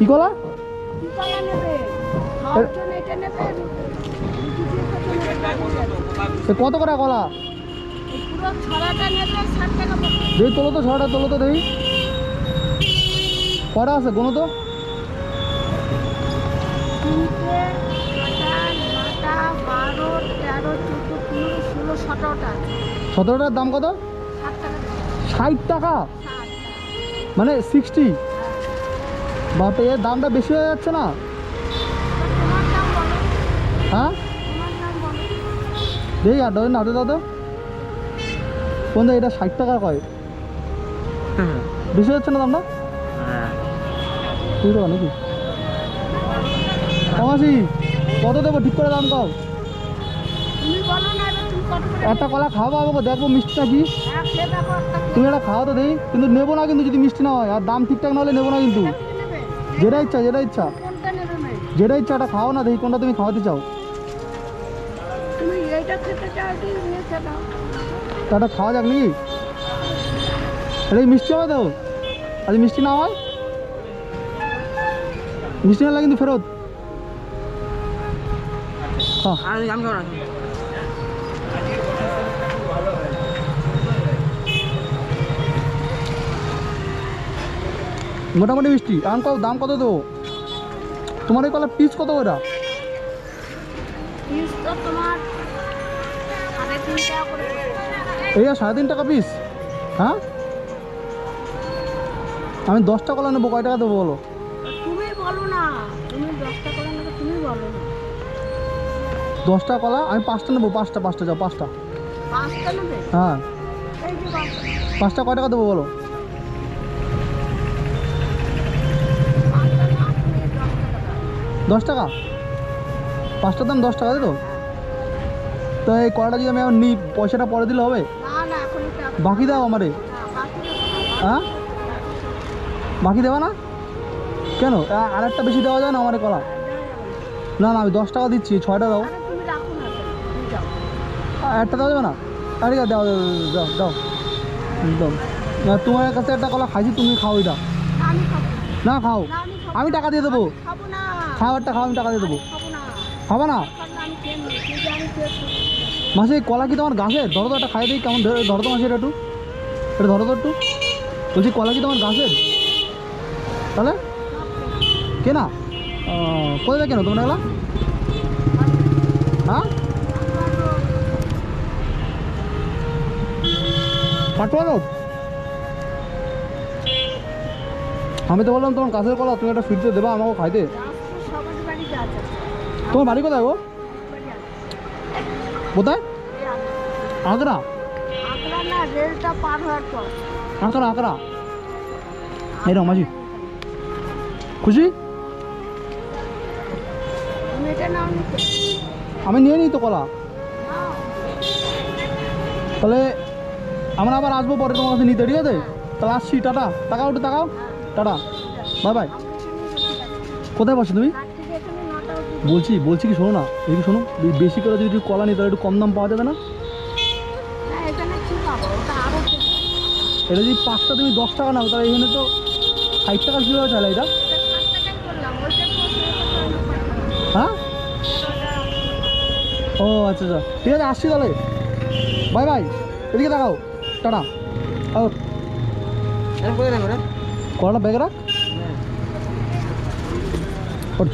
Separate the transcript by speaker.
Speaker 1: কি কলা? কত করে কলা? তোলো তো ছটা, তোলো তো দেখি কটা আছে? কোনো তো। সতেরোটার দাম কত?
Speaker 2: ষাট টাকা।
Speaker 1: মানে সিক্সটি। বাপে, এর দামটা বেশি হয়ে যাচ্ছে না? হ্যাঁ? দেখি আর ডজন হাতে তো। কোন এটা ষাট টাকা কয়। বেশি হচ্ছে না দামটা? টাকা নাকি? কমাসি কত দেবো? ঠিক করে দাম
Speaker 2: করে
Speaker 1: একটা কলা খাওয়াবো আমাকে দেখব মিষ্টিটা কি। তুমি একটা খাওয়া তো দেই, কিন্তু নেব না কিন্তু যদি মিষ্টি না হয়, আর দাম ঠিকঠাক না হলে নেব না কিন্তু। যেটা ইচ্ছা যেটা ইচ্ছা। যেটা ইচ্ছা ওটা খাও না দেখি কোনটা তুমি খাওয়াতে চাও।
Speaker 2: তুমি এইটা খেতে চাও কি নিয়ে খেয়ে দাও
Speaker 1: তা একটা খাওয়া যাক নাকি? এটা মিষ্টি হবে তো? আজ মিষ্টি না হয়? মিষ্টি না হলে কিন্তু ফেরত। হ্যাঁ
Speaker 3: আমি
Speaker 1: মোটামুটি মিষ্টি। এখন কত দাম কত দেবো? তোমার এই কলার পিস কত ওটা এই সাড়ে তিন টাকা পিস হ্যাঁ? আমি দশটা কলা নেব কয় টাকা দেবো বলো?
Speaker 2: তুমি বলো না। তুমি দশটা করে নেবে তুমি বলো না।
Speaker 1: দশটা কলা? আমি পাঁচটা নেব পাঁচটা পাঁচটা যাও পাঁচটা।
Speaker 2: পাঁচটা নেবে?
Speaker 1: হ্যাঁ।
Speaker 2: পাঁচটা
Speaker 1: কয় টাকা দেবো বলো?
Speaker 2: দশ টাকা?
Speaker 1: পাঁচটার দাম দশ টাকা তাই তো? তো এই কলাটা যদি আমি এখন নিই পয়সাটা পরে দিলে হবে? বাকি দাও আমারে। হ্যাঁ? বাকি দেবা না? কেন? আর একটা বেশি দেওয়া যায় না আমার কলা? না না আমি দশ টাকা দিচ্ছি ছয়টা দাও। একটা দেওয়া যাবে না? আরে দাও দাও দাও দাও। দাও না, তোমার কাছে একটা কলা খাইছি তুমি খাও এটা।
Speaker 2: না,
Speaker 1: খাও।
Speaker 2: আমি
Speaker 1: টাকা দিয়ে দেবো।
Speaker 2: আমি খাব না।
Speaker 1: খাও একটা খাও আমি টাকা দিয়ে দেবো
Speaker 2: খাব না।
Speaker 1: মাসে কলা কি তোমার গাছের ধরো তো একটা খাই দিই কেমন ধরো তো মাসে এটা একটু। এটা ধরো তো একটু। বলছি কলা কি তোমার গাছের তাহলে? কে না কোথায় কেন? তোমরা এগুলা হ্যাঁ? পাটুয়া আমি তো বললাম তোমার গাছের কলা তুমি একটা ফিরতে দেবা আমাকে খাইতে। তোমার বাড়ি কোথায় গো? কোথায়?
Speaker 2: আগ্রা আ-
Speaker 1: আঁকড়া। এই মাঝি। খুশি? আমি নিয়ে নিই তো কলা। তাহলে আমরা আবার আসব পরে তোমার কাছে নিতে, ঠিক আছে? তাহলে আসছি, টাটা। টাকাও একটু টাকাও টাটা। Bye bye. কোথায় বসে তুমি? বলছি বলছি কি শোনো না একটু শোনো বেশি করে যদি একটু কলা নিই তাহলে একটু কম দাম পাওয়া যাবে না?
Speaker 2: বেশি।
Speaker 1: এটা যদি পাঁচটা তুমি দশ টাকা নাও তাহলে এখানে তো ষাট টাকা কীভাবে চাইলে এটা। হ্যাঁ? ও আচ্ছা আচ্ছা। ঠিক আছে আসছি তাহলে। Bye bye. এদিকে দেখাও টাটা।
Speaker 3: রে।
Speaker 1: কলাটা ব্যাগে রাখ। ওঠ।